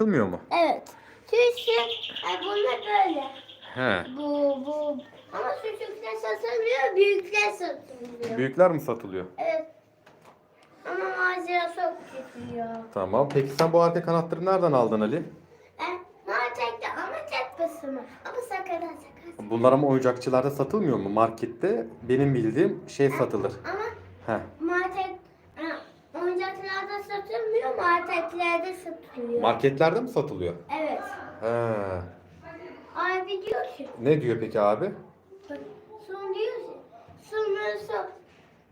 Satılmıyor mu? Evet. Çünkü e, bunlar böyle. He. Bu bu. Ama küçükler satılmıyor, büyükler satılıyor. Büyükler mi satılıyor? Evet. Ama macera çok gidiyor. Tamam. Peki sen bu arka kanatları nereden aldın Ali? E, markette ama tek basımı. Ama sakadan sakar. Bunlar ama oyuncakçılarda satılmıyor mu? Markette benim bildiğim şey satılır. Ama He. market oyuncaklarda satılmıyor, marketlerde satılıyor. Marketlerde mi satılıyor? evet. He. Abi diyor ki, Ne diyor peki abi? son diyor ki, sonra su,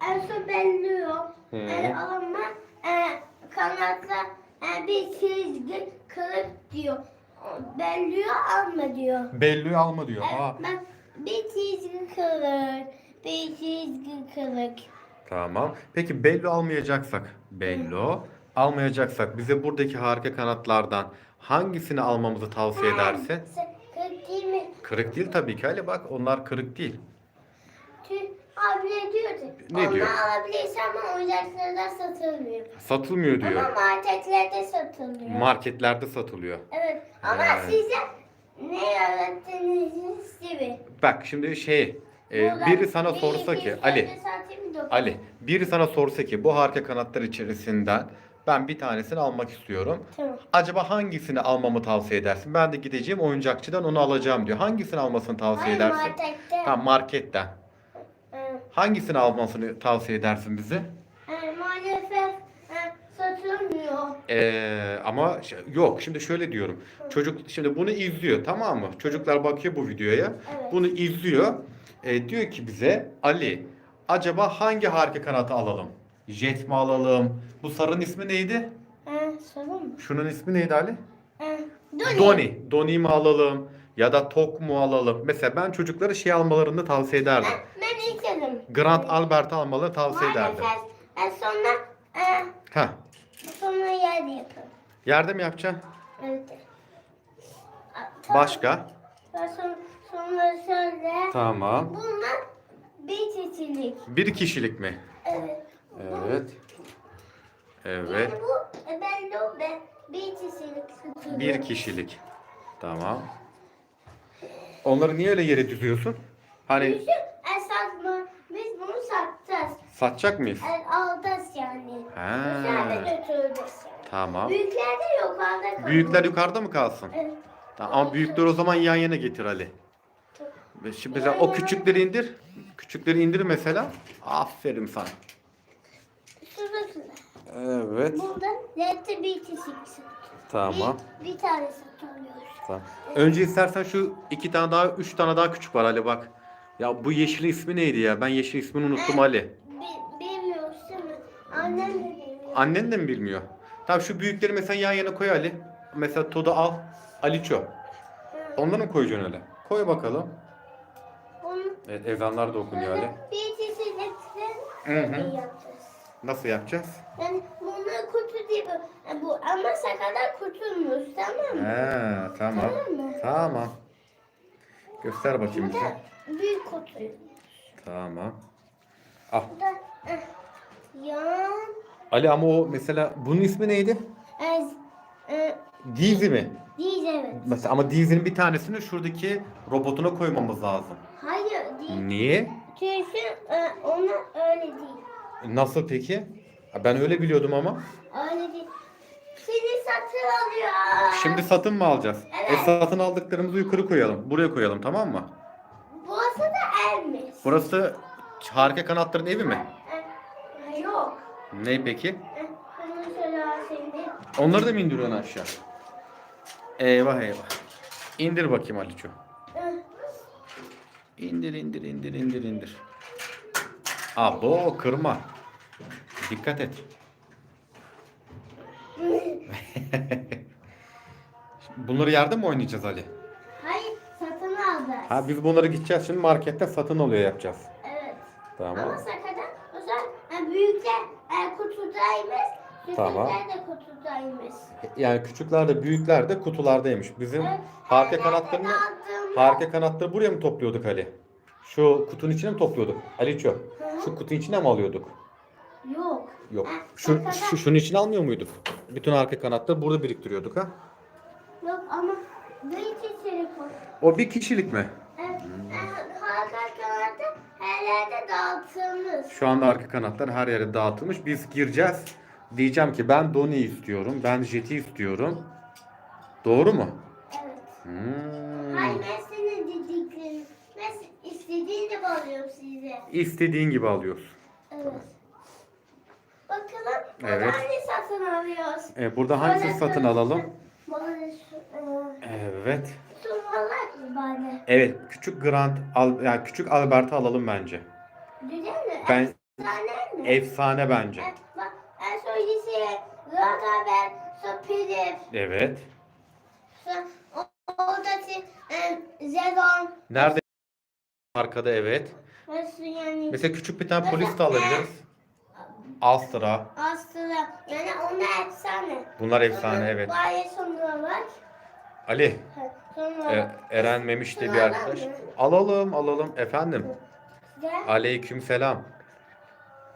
e, su belliyor. Hı. E, ama e, kanatla e, bir çizgi kırık diyor. Belliyor alma diyor. Belli alma diyor. Evet, Aa. bak bir çizgi kırık, bir çizgi kırık. Tamam. Peki bello almayacaksak, bello almayacaksak bize buradaki harika kanatlardan hangisini almamızı tavsiye edersin? Kırık değil mi? Kırık değil tabii ki Ali bak onlar kırık değil. Tüh, abi ne diyordu? Ne Onu diyor? alabilirsin ama oyuncaklarda satılmıyor. Satılmıyor Ama diyor. marketlerde satılıyor. Marketlerde satılıyor. evet ama He. size ne öğrettiğiniz gibi. Bak şimdi şey e, biri sana bir, sorsa iki, ki üç, Ali dört, Ali biri sana sorsa ki bu harika kanatlar içerisinden ben bir tanesini almak istiyorum. Tamam. Acaba hangisini almamı tavsiye edersin? Ben de gideceğim oyuncakçıdan onu alacağım diyor. Hangisini almasını tavsiye Hayır edersin? markette. Tamam marketten. Ee, Hangisini almasını tavsiye edersin bize? e, maalesef e, satılmıyor. Ee, ama yok şimdi şöyle diyorum. Çocuk şimdi bunu izliyor tamam mı? Çocuklar bakıyor bu videoya. Evet. Bunu izliyor. Ee, diyor ki bize Ali acaba hangi harika kanatı alalım? Jet mi alalım? Bu sarının ismi neydi? E, sorun mu? Şunun ismi neydi Ali? E, Doni. Doni. Doni mi alalım? Ya da Tok mu alalım? Mesela ben çocuklara şey almalarını tavsiye ederdim. Ben, ben istedim. Grand Albert almalarını tavsiye ederdim. Maalesef e, sonra e, Heh. sonra yerde yapalım. Yerde mi yapacaksın? Evet. Tamam. Başka? Ve Sonra, sonra şöyle. Tamam. Bunlar bir çeşitlik. Bir kişilik mi? Evet. Evet. Evet. Yani bu e, ben de o ben bir çeşitlik satılıyor. Bir kişilik. Tamam. Onları niye öyle yere düzüyorsun? Hani Düşün esas mı? Biz bunu satacağız. satacak mıyız? El alacağız yani. Ha. Dışarıda götüreceğiz yani. Tamam. Büyükler de yukarıda kalıyor. Büyükler yukarıda mı kalsın? Evet. Tamam. Ama büyükleri o zaman yan yana getir Ali. Ve şimdi mesela o küçükleri indir. Küçükleri indir mesela. Aferin sana. Şurası. Evet. Burada nette bir satılıyor. Tamam. Bir, bir tane satılıyor. Tamam. Önce istersen şu iki tane daha, üç tane daha küçük var Ali bak. Ya bu yeşil ismi neydi ya? Ben yeşil ismini unuttum Ali. Bi- bilmiyorsun? Annem de bilmiyor. Annen de mi bilmiyor? Tamam şu büyükleri mesela yan yana koy Ali. Mesela Toda al. Aliço. Onları mı koyacaksın öyle? Koy bakalım. Evet ezanlar da okunuyor Ali. bir çeşitlikle Hı hı. yapacağız. Nasıl yapacağız? Yani bunlar kutu değil bu. E, bu ama sakalar kurtulmuyor tamam mı? He tamam. Tamam mı? Tamam. Göster bakayım Bu bize. da büyük kutu. Tamam. Al. Bu da eh, yan. Ali ama o mesela bunun ismi neydi? Ez, e, Dizi mi? değil evet. Mesela ama Dizi'nin bir tanesini şuradaki robotuna koymamız lazım. Hayır. Niye? Çünkü e, ona öyle değil. Nasıl peki? Ben öyle biliyordum ama. Öyle değil. Seni satın alıyor. Şimdi satın mı alacağız? Evet. E satın aldıklarımızı yukarı koyalım. Buraya koyalım tamam mı? Burası da elmiş. Burası harika kanatların evi mi? E, yok. Ne peki? E, al şimdi. Onları da mı indiriyorsun aşağı? Eyvah eyvah. İndir bakayım Aliço. İndir indir indir indir indir. Abo kırma. Dikkat et. Bunları yerde mi oynayacağız Ali? Hayır satın alacağız. Ha biz bunları gideceğiz şimdi markette satın alıyor yapacağız. Evet. Tamam. Ama sakadan o zaman e, büyükler e, kutudaymış. Tamam. Küçükler de kutudaymış. Yani küçükler de büyükler de kutulardaymış. Bizim Evet, evet, kanatlarını aldığımda- harika kanatları buraya mı topluyorduk Ali? Şu kutunun içine mi topluyorduk? Aliço. Şu kutunun içine mi alıyorduk? Yok. Yok. Şu, şu şunun içine almıyor muyduk? Bütün arka kanatları burada biriktiriyorduk ha? Yok ama bir kişilik var. O bir kişilik mi? Evet. Halka kanadı her yerde dağıtılmış. Şu anda arka kanatlar her yere dağıtılmış. Biz gireceğiz. Diyeceğim ki ben Doni istiyorum. Ben Jet'i istiyorum. Doğru mu? Evet. Hmm. Hayır ben senin dediklerini. Ben bağlıyorum size. İstediğin gibi alıyorsun. Evet. Bakalım Evet. evet. ne satın alıyoruz? E, burada hangisini satın alalım? Bana e, Evet. sunmalar bana. Evet, küçük Grand al yani küçük Albert'i alalım bence. Güzel mi? Ben Efsane mi? efsane bence. Evet, bak en son liseye ben sonra Pilip Evet. sonra o- oradaki e, Zedon Nerede? Arkada evet. nasıl yani Mesela küçük bir tane polis de alabiliriz. Astra. Astra yani onlar efsane. Bunlar efsane evet. Bayağı sonra var. Ali, Sonra e, Eren Memiş diye bir arkadaş. Alalım, alalım. Efendim. Gel. Aleyküm selam.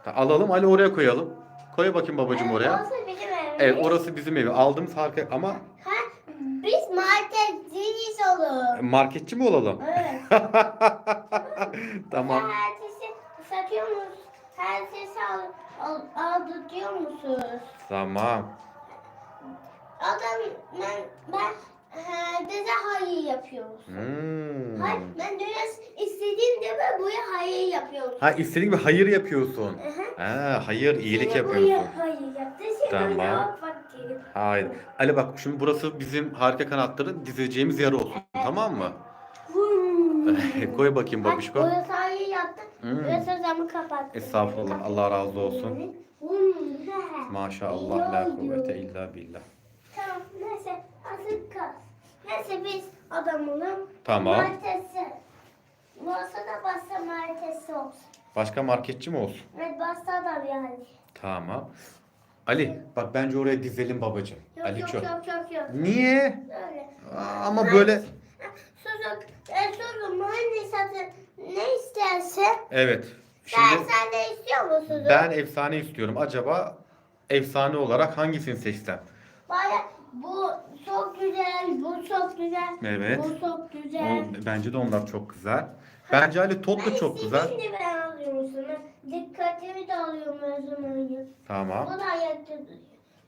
Alalım, Ali oraya koyalım. Koy bakayım babacığım Evet, oraya. orası bizim evimiz. Evet, orası bizim evi. Aldığımız harika ama Ha, biz marketciyiz olur. marketçi mi olalım? Evet. tamam. Herkesi satıyor musunuz? Herkesi al, al, aldırtıyor musunuz? Tamam. Adam ben ben herkese hayır yapıyoruz. Hmm. Hayır, ben biraz istediğim gibi buraya hayır yapıyorum. Ha istediğin gibi hayır yapıyorsun. Ha, hayır iyilik yapıyorsun. Buraya hayır yaptı. Şimdi Tamam. diyelim. Hayır. Ali bak şimdi burası bizim harika kanatların dizileceğimiz yer olsun. Tamam mı? Koy bakayım Bak babişko. burası hayır yaptı. Hmm. Burası camı kapattı. Estağfurullah. Allah razı olsun. Maşallah la kuvvete illa billah. Tamam neyse artık kal. Neyse biz adamının Tamam. martesi. Burası da basta martesi olsun. Başka marketçi mi olsun? Evet basta da yani. Tamam. Ali bak bence oraya dizelim babacığım. Yok Ali yok çok. yok yok yok. Niye? Öyle. Aa, ama böyle Çocuk, e, çocuğum anne satın ne istersen. evet. Şimdi sen de istiyor musun? ben efsane istiyorum. Acaba efsane olarak hangisini seçsem? Bana bu çok güzel, bu çok güzel. Evet. Bu çok güzel. O- bence de onlar çok güzel. Bence Ali Tot da çok güzel. İstediğini ben alıyorum sana. Dikkatimi de alıyorum zaman. Bu Tamam. da ayakta duruyor.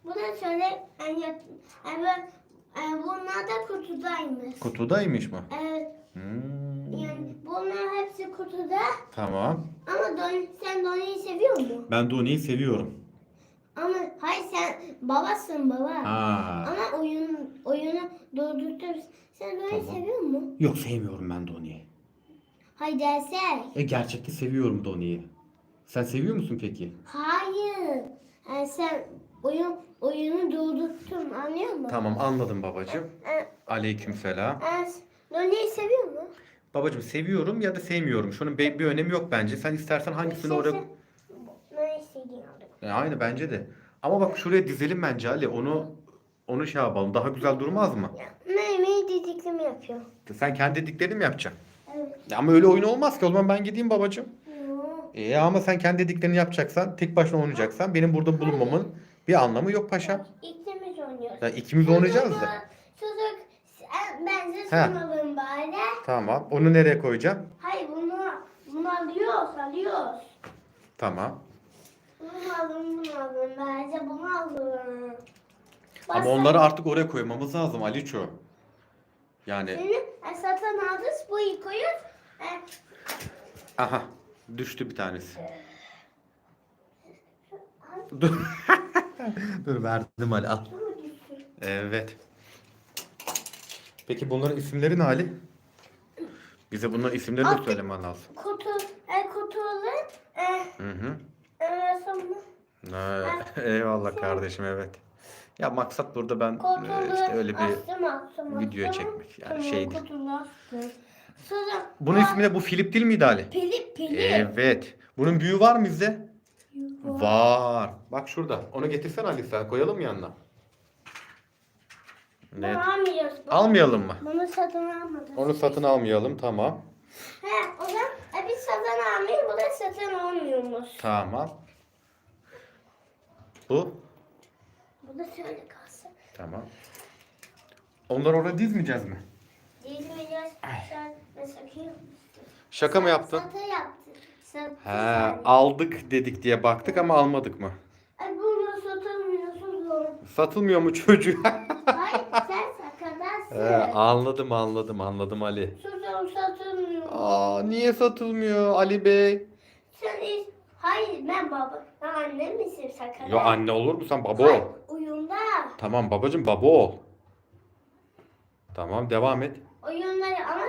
Bu da şöyle yakın. Yani ben, e, bunlar da kutudaymış. Kutudaymış mı? Evet. Hmm. Yani bunlar hepsi kutuda. Tamam. Ama don, sen Donnie'yi seviyor musun? Ben Doni'yi seviyorum. Ama hayır sen babasın baba. Ha. Ama oyun oyunu durdurtur. Sen Donnie'yi Tamam. seviyor musun? Yok sevmiyorum ben Doni'yi. Hayır dersek. E gerçekte seviyorum Doni'yi. Sen seviyor musun peki? Hayır. Yani sen oyun oyunu durdurttun anlıyor musun? Tamam anladım babacığım. E, Aleykümselam. e, Donnie'yi seviyor musun? Babacığım seviyorum ya da sevmiyorum. Şunun bir, bir önemi yok bence. Sen istersen hangisini oraya... İstediğini alırım. E, aynı bence de. Ama bak şuraya dizelim bence Ali. Onu onu şey yapalım. Daha güzel durmaz mı? Mehmet'i dediklerimi yapıyor. Sen kendi dediklerini mi yapacaksın? Ya ama öyle oyun olmaz ki. O zaman ben gideyim babacığım. E ama sen kendi dediklerini yapacaksan, tek başına oynayacaksan benim burada bulunmamın bir anlamı yok paşam. İkimiz oynuyoruz. Ya ikimiz oynayacağız da. Çocuk sen- bence He. sen alın bari. Tamam. Onu nereye koyacağım? Hayır bunu bunu alıyoruz alıyoruz. Tamam. Bunu alın bunu alın bence bunu alın. Ama onları artık oraya koymamız lazım Aliço. Yani Senin e, satın aldığınız bu koyuyoruz. Aha düştü bir tanesi. Dur. Dur verdim Ali al. Evet. Peki bunların isimleri ne Ali? Bize bunların isimlerini de söylemen lazım. Kutu, e, kutulu, e, Hı hı. e, sonra Evet. Eyvallah kardeşim evet. Ya maksat burada ben kutulu, e, işte öyle bir astım, astım, video astım. çekmek, yani Tamam, şey değil. kutulu astım. Sonra Bunun ismi ne? Bu Filip değil miydi Ali? Pili pili. Evet. Bunun büyüğü var mı bizde? Var. Bak şurada. Onu getirsen Ali sen. Koyalım yanına? Bunu Evet. almıyoruz. Bunu- Almayalım mı? Bunu satın almadık. Onu satın almayalım. Tamam. He, o zaman e, biz satın almayız, bu da satın almıyormuş. Tamam. Bu? Bu da şöyle kalsın. Tamam. Onları oraya dizmeyeceğiz mi? Dizmeyeceğiz. Sen ne sakıyor Şaka mı yaptın? Satı yaptın. Satı He, yani. aldık dedik diye baktık ama almadık mı? Ay bunu satamıyorsun zor. Satılmıyor mu çocuğu? Hayır sen He, sakadarsın. anladım anladım anladım Ali. Çocuğum satılmıyor. Aa niye satılmıyor Ali Bey? Sen hiç... Hayır ben baba. Ben anne misin sakada? Yo anne olur mu sen baba Hayır, ol. Oyunda. Tamam babacığım baba ol. Tamam devam et.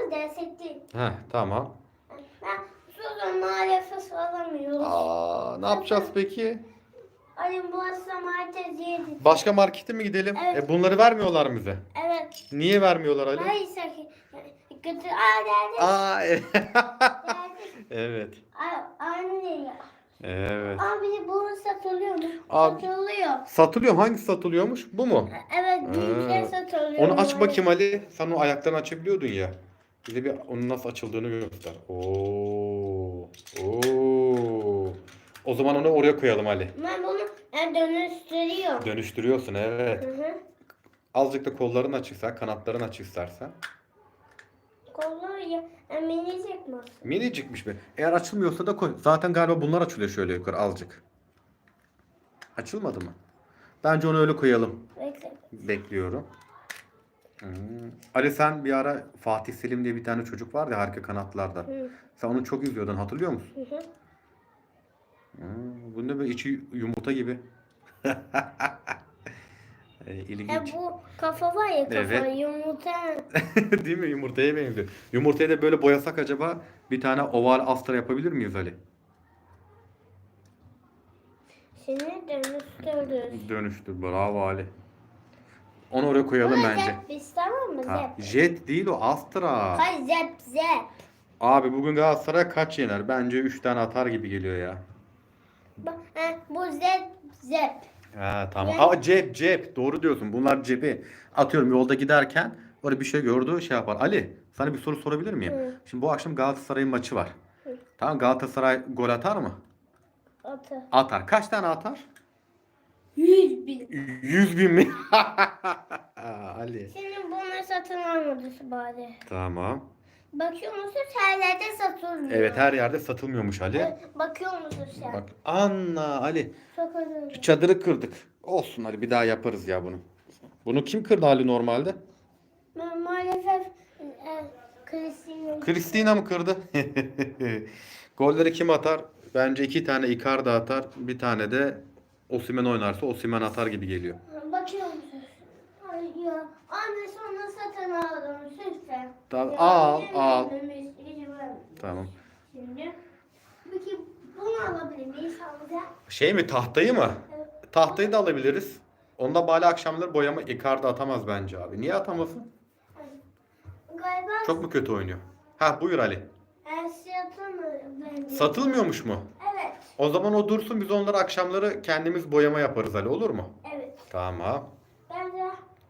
Ama destek değil. Heh tamam. Ben çocuğum maalesef alamıyorum. Aa ne yapacağız peki? Ali bu asla markete yedi. Başka markete mi gidelim? Evet. E bunları vermiyorlar bize. Evet. Niye vermiyorlar Ali? Hayır sakın. Götür. Aa geldi. Aa e- evet. Aa, anne ya. Evet. Abi bunu satılıyor mu? Abi- Satılıyor. Satılıyor. Hangisi satılıyormuş? Bu mu? Evet büyükler satılıyor. Onu aç bakayım Ali. Sen o ayaklarını açabiliyordun ya. Bize bir onun nasıl açıldığını göster. Oo. Oo. O zaman onu oraya koyalım Ali. Ben bunu e, dönüştürüyorum. Dönüştürüyorsun evet. Hı hı. Azıcık da kolların açıksa, kanatların aç istersen. Kollar ya e, minicik mi? Minicikmiş mi? Eğer açılmıyorsa da koy. Zaten galiba bunlar açılıyor şöyle yukarı azıcık. Açılmadı mı? Bence onu öyle koyalım. Bekle. Bekliyorum. Hmm. Ali sen bir ara Fatih Selim diye bir tane çocuk vardı ya harika kanatlarda. Hı. Sen onu çok izliyordun hatırlıyor musun? Hı hı. Hmm. Bu ne böyle içi yumurta gibi. e, E, ilginç. bu kafa var ya kafa Evet. yumurta. Değil mi? Yumurtaya benziyor. Yumurtayı da böyle boyasak acaba bir tane oval astra yapabilir miyiz Ali? Seni dönüştürürüz. Dönüştür. Bravo Ali. Onu oraya koyalım Bu da bence. zep biz tamam mı Ha, jet değil o Astra. Hayır zep zep. Abi bugün Galatasaray kaç yener? Bence 3 tane atar gibi geliyor ya. Bu zep zep. Ha tamam. Aa cep cep. Doğru diyorsun. Bunlar cebi. Atıyorum yolda giderken orada bir şey gördü şey yapar. Ali sana bir soru sorabilir miyim? Hı. Şimdi bu akşam Galatasaray'ın maçı var. Hı. Tamam Galatasaray gol atar mı? Atı. Atar. Kaç tane atar? Yüz bin. 100 bin mi? Ali. Senin bunu satın almadısı bari. Tamam. Bakıyor musun her yerde satılmıyor. Evet her yerde satılmıyormuş Ali. Evet, Bakıyor musun sen? Bak Anna Ali. Satılıyor. Şu çadırı kırdık. Olsun Ali bir daha yaparız ya bunu. Bunu kim kırdı Ali normalde? Ma- Maalesef e, Cristiano. Kristina mı kırdı? Golleri kim atar? Bence iki tane Icardi atar. Bir tane de Osimhen oynarsa Osimhen atar gibi geliyor. Bakıyor musun? Ay ya. Anne sonra satın aldım lütfen. Tamam, Ya, al, al. Tamam. Şimdi. Peki bunu alabilir miyiz amca? Şey mi tahtayı mı? Tahtayı da alabiliriz. Onda bari akşamları boyama Icardi atamaz bence abi. Niye atamasın? Galiba Çok mu kötü oynuyor? Ha buyur Ali. her şey bence. Satılmıyormuş mu? O zaman o dursun biz onları akşamları kendimiz boyama yaparız Ali olur mu? Evet. Tamam. Ben de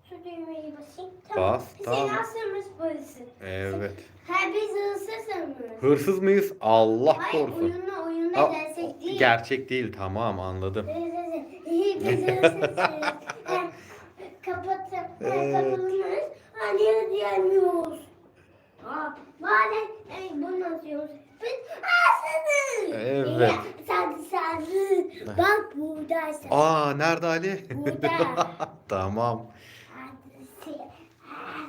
şu düğmeyi basayım. Tamam. Bas, tamam. aslımız burası. Evet. Ha biz hırsızız. Hırsız mıyız? Allah Hayır korusun. oyunla oyunla Aa, gerçek değil. Gerçek değil tamam anladım. Biz hırsızız. Ha, Kapatın. Ha, Evet. Kapatılmış. Hani diyemiyoruz. Aa, Madem e, bunu atıyoruz. Biz hırsızız. Evet. Sen sen. Bak buradasın. Aa nerede Ali? Burada. tamam.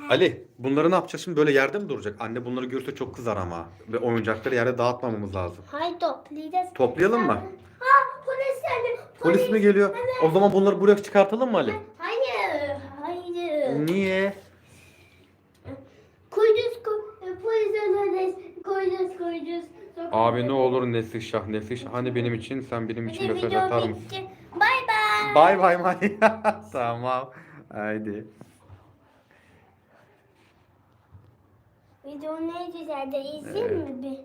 Ali bunları ne yapacağız şimdi böyle yerde mi duracak? Anne bunları görse çok kızar ama. Ve oyuncakları yerde dağıtmamamız lazım. Hayır toplayacağız. Toplayalım mı? Ha polis geldi. Polis mi geliyor? O zaman bunları buraya çıkartalım mı Ali? Hayır. Hayır. Niye? Koyacağız koy. Polis alacağız. Koyacağız koyacağız. Abi ne olur Nesih Şah Nesih Şah. Hani benim için sen benim için mesaj atar mısın? bitti. Bay bay. Mali. tamam. Haydi. Video ne güzel de izleyeyim mi bir?